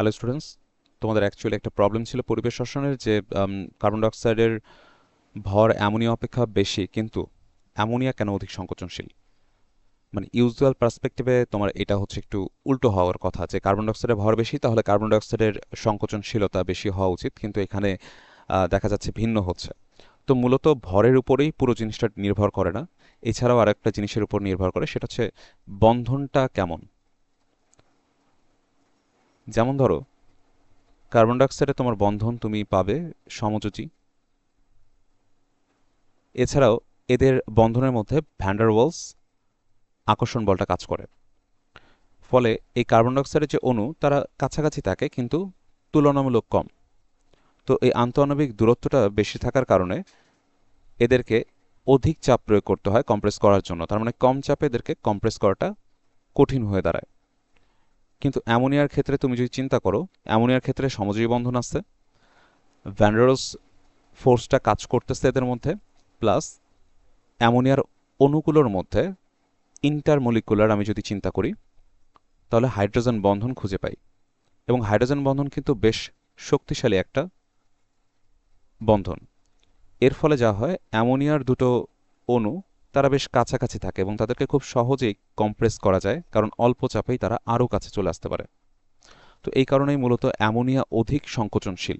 Hello students তোমাদের actually একটা problem ছিল পরিবেশ রসায়নের যে কার্বন ডাইঅক্সাইডের ভর অ্যামোনিয়া অপেক্ষা বেশি, কিন্তু অ্যামোনিয়া কেন অধিক সংকোচনশীল? মানে ইউজুয়াল পার্সপেক্টিভে তোমার এটা হচ্ছে একটু উল্টো হওয়ার কথা যে কার্বন ডাইঅক্সাইডের ভর বেশি, তাহলে কার্বন ডাইঅক্সাইডের সংকোচনশীলতা বেশি হওয়া উচিত, কিন্তু এখানে দেখা যাচ্ছে ভিন্ন হচ্ছে। তো মূলত ভরের উপরেই পুরো জিনিসটা নির্ভর করে না। এছাড়াও আরেকটা জিনিসের উপর নির্ভর করে, সেটা হচ্ছে বন্ধনটা কেমন? যেমন ধরো কার্বন ডাইঅক্সাইডে তোমার বন্ধন তুমি পাবে সমযোজী। এছাড়াও এদের বন্ধনের মধ্যে ভ্যান্ডারওয়ালস আকর্ষণ বলটা কাজ করে। ফলে এই কার্বন ডাইঅক্সাইডের যে অণু, তারা কাছাকাছি থাকে কিন্তু তুলনামূলক কম। তো এই আন্তঃআণবিক দূরত্বটা বেশি থাকার কারণে এদেরকে অধিক চাপ প্রয়োগ করতে হয় কম্প্রেস করার জন্য। তার মানে কম চাপে এদেরকে কম্প্রেস করাটা কঠিন হয়ে দাঁড়ায়। কিন্তু অ্যামোনিয়ার ক্ষেত্রে তুমি যদি চিন্তা করো, অ্যামোনিয়ার ক্ষেত্রে সমযোজী বন্ধন আছে, ভ্যান্ডারোস ফোর্সটা কাজ করতেছে এদের মধ্যে, প্লাস অ্যামোনিয়ার অণুগুলোর মধ্যে ইন্টারমলিকুলার আমি যদি চিন্তা করি, তাহলে হাইড্রোজেন বন্ধন খুঁজে পাই। এবং হাইড্রোজেন বন্ধন কিন্তু বেশ শক্তিশালী একটা বন্ধন। এর ফলে যা হয়, অ্যামোনিয়ার দুটো অণু তারা বেশ কাছাকাছি থাকে এবং তাদেরকে খুব সহজেই কম্প্রেস করা যায়, কারণ অল্প চাপেই তারা আরও কাছে চলে আসতে পারে। তো এই কারণেই মূলত অ্যামোনিয়া অধিক সংকোচনশীল।